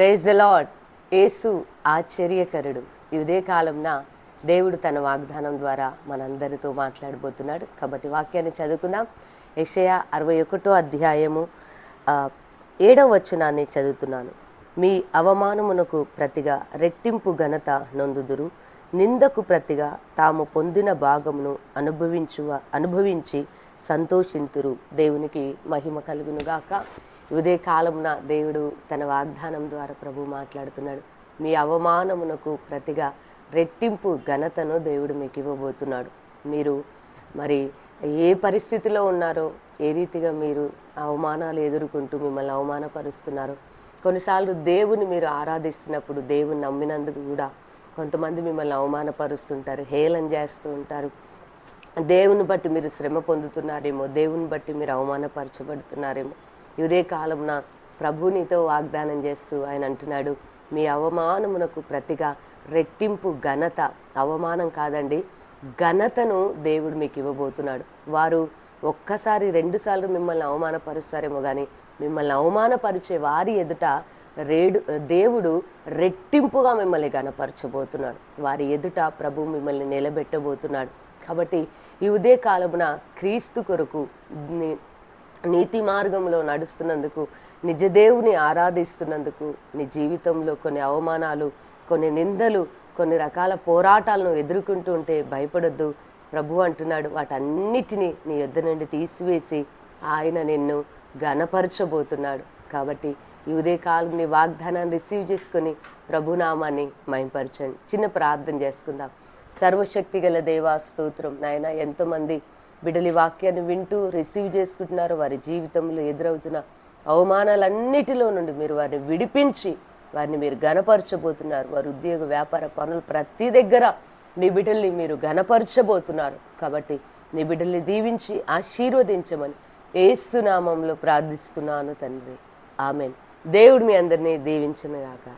Praise the lord యేసు ఆశ్చర్యకరుడు. ఈ ఉదయకాలంన దేవుడు తన వాగ్దానం ద్వారా మనందరితో మాట్లాడబోతున్నాడు. కాబట్టి వాక్యాన్ని చదువుకుందాం. యెషయా అరవై ఒకటో అధ్యాయము ఏడవ వచనాన్ని చదువుతున్నాను. మీ అవమానమునకు ప్రతిగా రెట్టింపు ఘనత నొందుదురు. నిందకు ప్రతిగా తాము పొందిన భాగమును అనుభవించువ అనుభవించి సంతోషింతురు. దేవునికి మహిమ కలుగునుగాక. ఉదయకాలమున దేవుడు తన వాగ్దానం ద్వారా ప్రభు మాట్లాడుతున్నాడు. మీ అవమానమునకు ప్రతిగా రెట్టింపు ఘనతను దేవుడు మీకు ఇవ్వబోతున్నాడు. మీరు మరి ఏ పరిస్థితిలో ఉన్నారో ఏ రీతిగా మీరు అవమానాలు ఎదుర్కొంటూ మిమ్మల్ని అవమానపరుస్తున్నారో కొన్నిసార్లు దేవుని మీరు ఆరాధిస్తున్నప్పుడు దేవుని నమ్మినందుకు కూడా కొంతమంది మిమ్మల్ని అవమానపరుస్తుంటారు హేళన చేస్తూ ఉంటారు. దేవుని బట్టి మీరు శ్రమ పొందుతున్నారేమో దేవుని బట్టి మీరు అవమానపరచబడుతున్నారేమో. ఇదే కాలంన ప్రభునితో వాగ్దానం చేస్తూ ఆయన అంటున్నాడు మీ అవమానమునకు ప్రతిగా రెట్టింపు ఘనత అవమానం కాదండి. ఘనతను దేవుడు మీకు ఇవ్వబోతున్నాడు. వారు ఒక్కసారి రెండుసార్లు మిమ్మల్ని అవమానపరుస్తారేమో కానీ మిమ్మల్ని అవమానపరిచే వారి ఎదుట రేడు దేవుడు రెట్టింపుగా మిమ్మల్ని గనపరచబోతున్నాడు వారి ఎదుట ప్రభు మిమ్మల్ని నిలబెట్టబోతున్నాడు. కాబట్టి ఈ ఉదయ కాలమున క్రీస్తు కొరకు నీతి మార్గంలో నడుస్తున్నందుకు నిజదేవుని ఆరాధిస్తున్నందుకు నీ జీవితంలో కొన్ని అవమానాలు కొన్ని నిందలు కొన్ని రకాల పోరాటాలను ఎదుర్కొంటూ ఉంటే భయపడొద్దు. ప్రభు అంటున్నాడు వాటన్నిటినీ నీ యొద్ద నుండి తీసివేసి ఆయన నిన్ను ఘనపరచబోతున్నాడు. కాబట్టి ఈ ఉదయకాలం నీ వాగ్దానాన్ని రిసీవ్ చేసుకొని ప్రభునామాన్ని మయంపరచండి చిన్న ప్రార్థన చేసుకుందాం. సర్వశక్తి గల దేవా స్తోత్రం. నాయన ఎంతోమంది బిడలి వాక్యాన్ని వింటూ రిసీవ్ చేసుకుంటున్నారు. వారి జీవితంలో ఎదురవుతున్న అవమానాలన్నిటిలో నుండి మీరు వారిని విడిపించి వారిని మీరు గనపరచబోతున్నారు వారి ఉద్యోగ వ్యాపార పనులు ప్రతి దగ్గర నీ బిడ్డల్ని మీరు గనపరచబోతున్నారు కాబట్టి నీ బిడ్డల్ని దీవించి ఆశీర్వదించమని ఏసునామంలో ప్రార్థిస్తున్నాను తండ్రి. ఆమెన్. దేవుడు మీ అందరినీ దీవించునుగాక